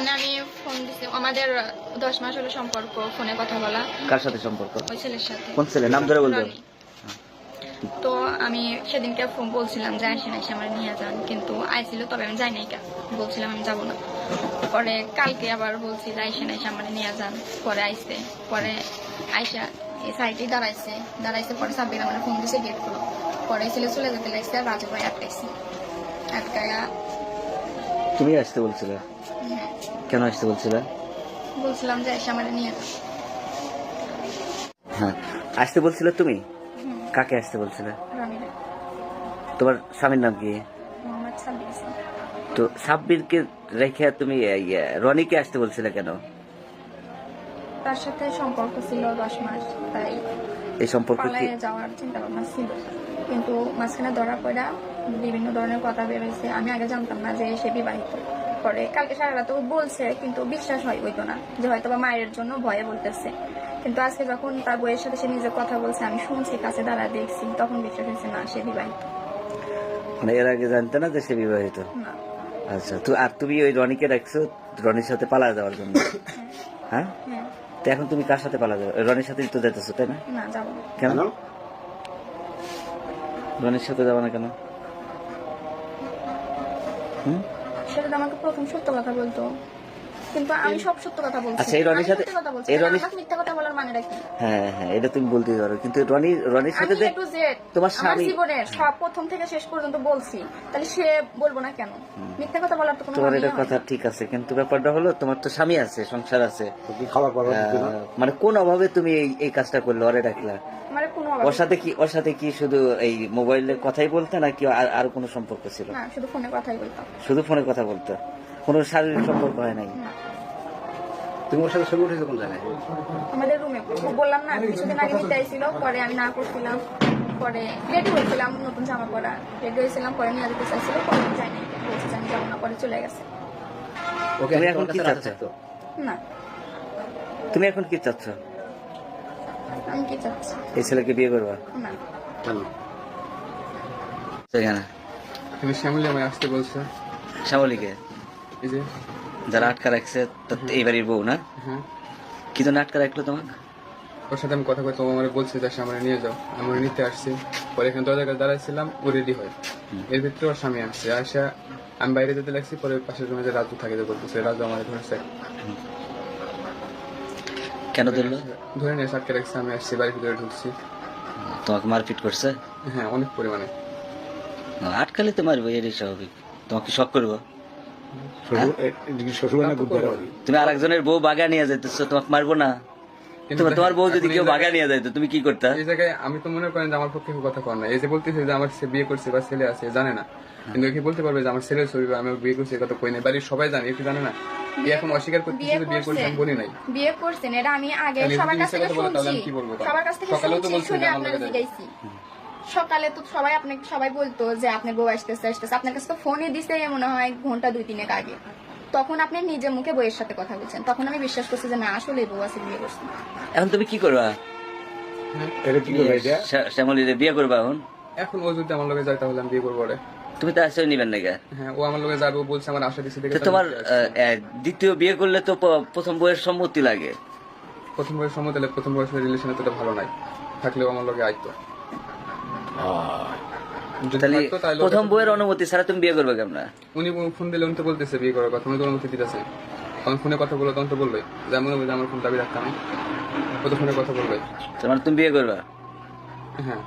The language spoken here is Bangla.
মানে আমি ফোন দিছি। আমাদের দশ মাস হলো সম্পর্ক ফোনে কথা বলা। কার সাথে সম্পর্ক? ওই ছেলের সাথে। কোন ছেলে? নাম ধরে বলবেন। তো আমি সেদিনকে ফোন বলছিলাম যে আসেন এসে আমার নিয়ে যান। কিন্তু আইছিল তবে আমি যাই নাই কা বলছিলাম আমি যাব না। পরে কালকে আবার বলছি যে আইসেন এসে আমার নিয়ে যান। পরে আইসে পরে আইসা এই সাইডে দাঁড়াইছে। দাঁড়াইছে পরে সাব্বির আমার ফোন দিছে গেট খুলো পরে ছেলে চলে যেতে লাগছে রাজু ভাই আটকাইছে। আটকায়া তুমি আসতে বলছিলে? কেন আসতে বলছিলে? বলছিলাম যে এসে আমার নিয়ে হ্যাঁ। আসতে বলছিলে তুমি? কাকে আসতে বলছিলে? তোমার স্বামীর নাম কি। তো সাব্বিরকে রেখে তুমি ইয়ে, রনিকে আসতে বলছিলে কেন? তার সাথে সম্পর্ক ছিল দশ মাস তাই এই সম্পর্ক কি? যাওয়ার চিন্তা ভাবনা ছিল। কিন্তু মাঝখানে ধরা পড়া বিভিন্ন ধরনের কথা বের আমি আগে জানতাম না যে সে বিবাহিত পরে কালকে সারা রাত বলছে কিন্তু বিশ্বাস হয় হইতো না যে হয়তো বা মায়ের জন্য ভয়ে বলতেছে। কিন্তু আজকে যখন তার বইয়ের সাথে সে নিজে কথা বলছে আমি শুনছি কাছে দাঁড়া দেখছি তখন বিশ্বাস হয়েছে না সে বিবাহিত। মানে এর আগে জানতে না যে সে বিবাহিত? আচ্ছা তো আর তুমি ওই রনিকে রাখছো রনির সাথে পালা যাওয়ার জন্য? হ্যাঁ। হ্যাঁ? তো এখন তুমি কার সাথে পালা যাবে? রনির সাথেই তো যেতেছো তাই না? কেন? রনির সাথে যাবে না কেন? সেটা আমাকে প্রথম সত্য কথা বলতো। কিন্তু আমি সব সত্য কথা বলছি। আচ্ছা, এই রনির সাথে- এই রনির- আমাকে মিথ্যা কথা বলার মানেটা কি? হ্যাঁ হ্যাঁ এটা তুমি বলতে পারো। কিন্তু রনি রনির সাথে যে তোমার স্বামী- জীবনের সব প্রথম থেকে শেষ পর্যন্ত বলছি তাহলে সে বলব না কেন? মিথ্যা কথা বলার তো কোনো তোমার এটা কথা ঠিক আছে কিন্তু ব্যাপারটা হলো তোমার তো স্বামী আছে সংসার আছে। মানে কোন অভাবে তুমি এই এই কাজটা করলে ওরে ডাকলা? কোনো ওর সাথে কি ওর সাথে কি শুধু এই মোবাইলে কথাই বলতে নাকি আর আর কোনো সম্পর্ক ছিল? না শুধু ফোনে কথাই বলতাম। শুধু ফোনে কথা বলতো? কোনো শারীরিক সম্পর্ক হয় নাই। না তুমি ওর সাথে ছবি উঠেছো কোন জায়গায়? আমাদের রুমে বললাম না কিছুদিন আগে নিতে আইছিল পরে আমি না করছিলাম পরে রেডি হয়েছিলাম নতুন জামা পরা। রেডি হয়েছিলাম পরে নিয়ে যেতে চাইছিল পরে আমি যাই নাই বলছি যে আমি যাব না পরে চলে গেছে। ওকে এখন কি চাচ্ছ? না। তুমি এখন কি চাচ্ছ? আমি কি চাচ্ছি? এই ছেলেকে বিয়ে করবা? না। সেখানে। তুমি শ্যামলি আমায় আসতে বলছো। শ্যামলীকে? যারা আটকা রাখছে এই বাড়ির বউ না? কি জন্য আটকা রাখল তোমাকে? ওর সাথে আমি কথা ও আমার বলছে যে আমার নিয়ে যাও। আমি নিতে আসছি। পরে এখানে দরজার কাছে দাঁড়াইছিলাম ও রেডি হয়। এর ভিতরে ওর স্বামী আসছে। আসা আমি বাইরে যেতে লাগছি পরে পাশের রুমে যে রাজু থাকে যে বলতেছে রাজু আমার ধরেছে। কেন ধরলো? ধরে নিয়ে আটকে রাখছে আমি আসছি বাড়ির ভিতরে ঢুকছি। তোমাকে মারপিট করছে? হ্যাঁ অনেক পরিমাণে। আটকালে তো মারবো এরই স্বাভাবিক। তোমাকে শখ করব? তুমি আর একজনের বউ বাগা নিয়ে যাইতেছো তোমাকে মারবো না। তোমার তোমার বউ যদি কেউ বাগা নিয়ে যাইতো তুমি কি করতা? এই জায়গায় আমি তো মনে করেন যে আমার পক্ষে কথা কর না। এই যে বলতেছে যে আমার সে বিয়ে করছে বা ছেলে আছে জানে না। কিন্তু কি বলতে পারবে যে আমার ছেলের ছবি বা আমি বিয়ে করছি কথা কই নাই। বাড়ির সবাই জানে একটু জানে না? এখন অস্বীকার করতেছে বিয়ে করছে আমি বলি নাই। বিয়ে করছেন এটা আমি আগে তাহলে সবার কাছ থেকে শুনছি আমি কি বলব? সবার কাছ থেকে সকালেও শুনছি শুনে আপনাকে জিজ্ঞাসি সকালে তো সবাই আপনাকে সবাই বলতো যে আপনার বউ আসতেছে আসতেছে। আপনার কাছে তো ফোনে দিছে মনে হয় ঘণ্টা দুই তিনেক আগে। তখন আপনি নিজে মুখে বইয়ের সাথে কথা বলছেন। তখন আমি বিশ্বাস করছি যে না আসলে বউ আছে বিয়ে করছে। এখন তুমি কি করবা? শ্যামলীরে বিয়ে করবা এখন? এখন ও যদি আমার লগে যায় তাহলে আমি বিয়ে করব তুমি তো আসলে নিবেন নাকি হ্যাঁ ও আমার লগে যাবে বলছে আমার আশা দিচ্ছে দেখে তো তো তোমার দ্বিতীয় বিয়ে করলে তো প্রথম বইয়ের সম্মতি লাগে। প্রথম বয়স সময় তাহলে প্রথম বয়সের রিলেশন এতটা ভালো নাই। থাকলেও আমার লগে আইতো। তাহলে প্রথম বইয়ের অনুমতি ছাড়া তুমি বিয়ে করবে কেমন? উনি ফোন দিলে উনি তো বলতেছে বিয়ে করার কথা উনি তো অনুমতি দিতেছে। তখন ফোনে কথা বলল তখন তো বললোই যেমন আমি আমার ফোন দাবি রাখতাম ও তো ফোনে কথা বলবে। তোমার তুমি বিয়ে করবা? হ্যাঁ।